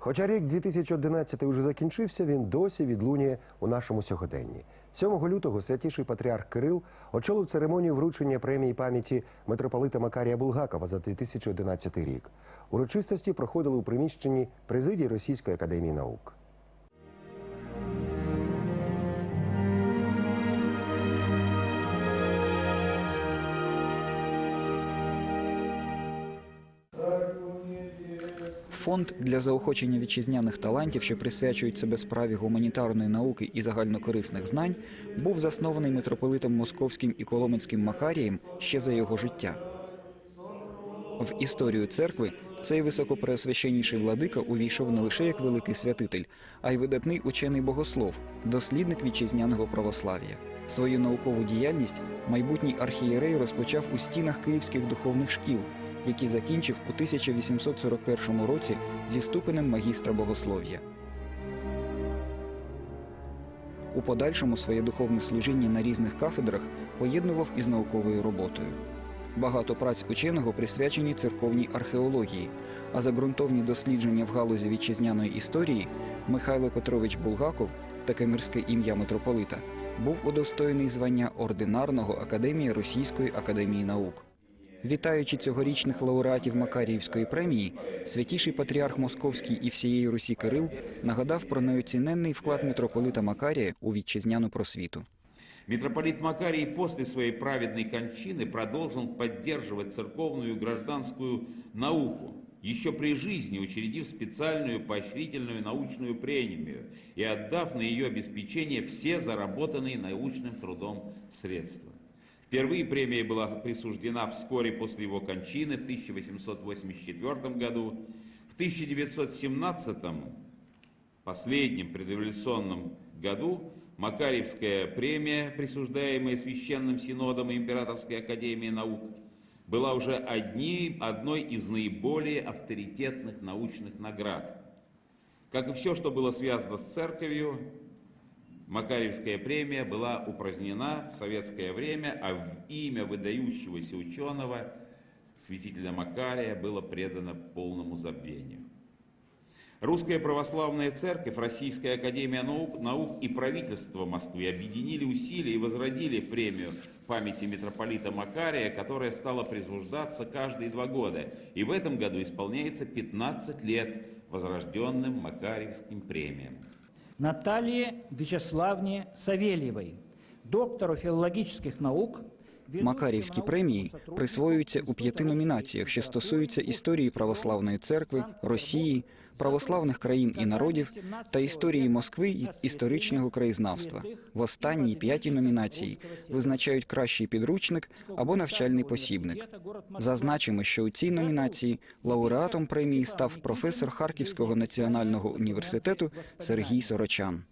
Хоча рік 2011 уже закінчився, він досі відлунює у нашому сьогоденні. 7 лютого святіший патріарх Кирил очолив церемонію вручення премії пам'яті митрополита Макарія Булгакова за 2011 рік. Урочистості проходили у приміщенні президії Російської академії наук. Фонд для заохочення вітчизняних талантів, що присвячують себе справі гуманітарної науки і загальнокорисних знань, був заснований митрополитом Московським і Коломенським Макарієм ще за його життя. В історію церкви цей високопреосвященніший владика увійшов не лише як великий святитель, а й видатний учений богослов, дослідник вітчизняного православ'я. Свою наукову діяльність майбутній архієрей розпочав у стінах київських духовних шкіл, які закінчив у 1841 році зі ступенем магістра богослов'я. У подальшому своє духовне служіння на різних кафедрах поєднував із науковою роботою. Багато праць ученого присвячені церковній археології, а за ґрунтовні дослідження в галузі вітчизняної історії Михайло Петрович Булгаков, таке мирське ім'я митрополита, був удостоєний звання ординарного академії Російської академії наук. Вітаючи цьогорічних лауреатів Макаріївської премії, святіший патріарх Московський і всієї Русі Кирил нагадав про неоціненний вклад митрополита Макарія у вітчизняну просвіту. Митрополит Макарий после своей праведной кончины продолжил поддерживать церковную и гражданскую науку, еще при жизни учредив специальную поощрительную научную премию и отдав на ее обеспечение все заработанные научным трудом средства. Впервые премия была присуждена вскоре после его кончины в 1884 году. В 1917 последнем предреволюционном году Макарьевская премия, присуждаемая Священным Синодом и Императорской Академией Наук, была уже одни, одной из наиболее авторитетных научных наград. Как и все, что было связано с церковью, Макарьевская премия была упразднена в советское время, а в имя выдающегося ученого, святителя Макария, было предано полному забвению. Русская православная церковь, Российская академия наук, наук и правительство Москвы объединили усилия и возродили премию памяти митрополита Макария, которая стала присуждаться каждые два года. И в этом году исполняется 15 лет возрожденным Макарьевским премиям. Наталье Вячеславне Савельевой, доктору филологических наук. Макарівські премії присвоюються у п'яти номінаціях, що стосуються історії православної церкви, Росії, православних країн і народів та історії Москви і історичного краєзнавства. В останній п'ятій номінації визначають кращий підручник або навчальний посібник. Зазначимо, що у цій номінації лауреатом премії став професор Харківського національного університету Сергій Сорочан.